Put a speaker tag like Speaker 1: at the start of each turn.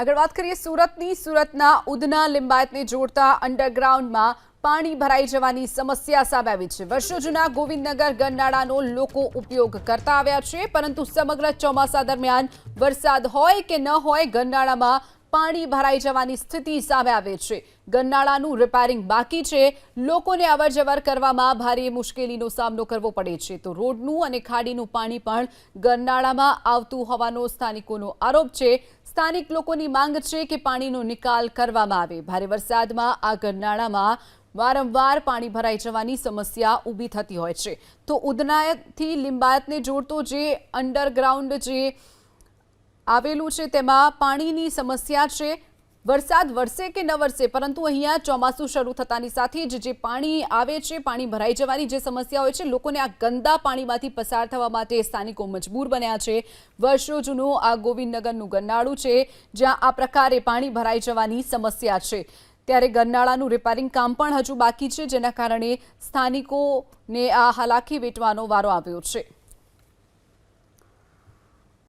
Speaker 1: આગળ વાત કરીએ સુરતની. સુરતના ઉધના લિંબાયતને જોડતા અંડરગ્રાઉન્ડમાં પાણી ભરાઈ જવાની સમસ્યા સામે આવી છે. વર્ષો જૂના ગોવિંદનગર ગરનાળાનો લોકો ઉપયોગ કરતા આવ્યા છે, પરંતુ સમગ્ર ચોમાસા દરમિયાન વરસાદ હોય કે ન હોય ગરનાળામાં પાણી ભરાઈ જવાની સ્થિતિ સામે આવે છે. ગરનાળાનું રિપેરિંગ બાકી છે. લોકોને અવરજવર કરવામાં ભારે મુશ્કેલીનો સામનો કરવો પડે છે. તો રોડનું અને ખાડીનું પાણી પણ ગરનાળામાં આવતું હોવાનો સ્થાનિકોનો આરોપ છે. સ્થાનિક લોકોની માંગ છે કે પાણીનો નિકાલ કરવામાં આવે. ભારે વરસાદમાં આ ગરનાળામાં વારંવાર પાણી ભરાઈ જવાની સમસ્યા ઊભી થતી હોય છે. તો ઉદનાયતથી લિંબાયતને જોડતો જે અંડરગ્રાઉન્ડ જે આવેલું છે તેમાં પાણીની સમસ્યા છે. વરસાદ વરસે કે ન વરસે, પરંતુ અહીંયા ચોમાસું શરૂ થતાની સાથે જ જે પાણી આવે છે, પાણી ભરાઈ જવાની જે સમસ્યા હોય છે, લોકોને આ ગંદા પાણીમાંથી પસાર થવા માટે સ્થાનિકો મજબૂર બન્યા છે. વર્ષો જૂનું આ ગોવિંદનગરનું ગરનાળું છે, જ્યાં આ પ્રકારે પાણી ભરાઈ જવાની સમસ્યા છે. ત્યારે ગરનાળાનું રિપેરિંગ કામ પણ હજુ બાકી છે, જેના કારણે સ્થાનિકોને આ હાલાકી વેઠવાનો વારો આવ્યો છે.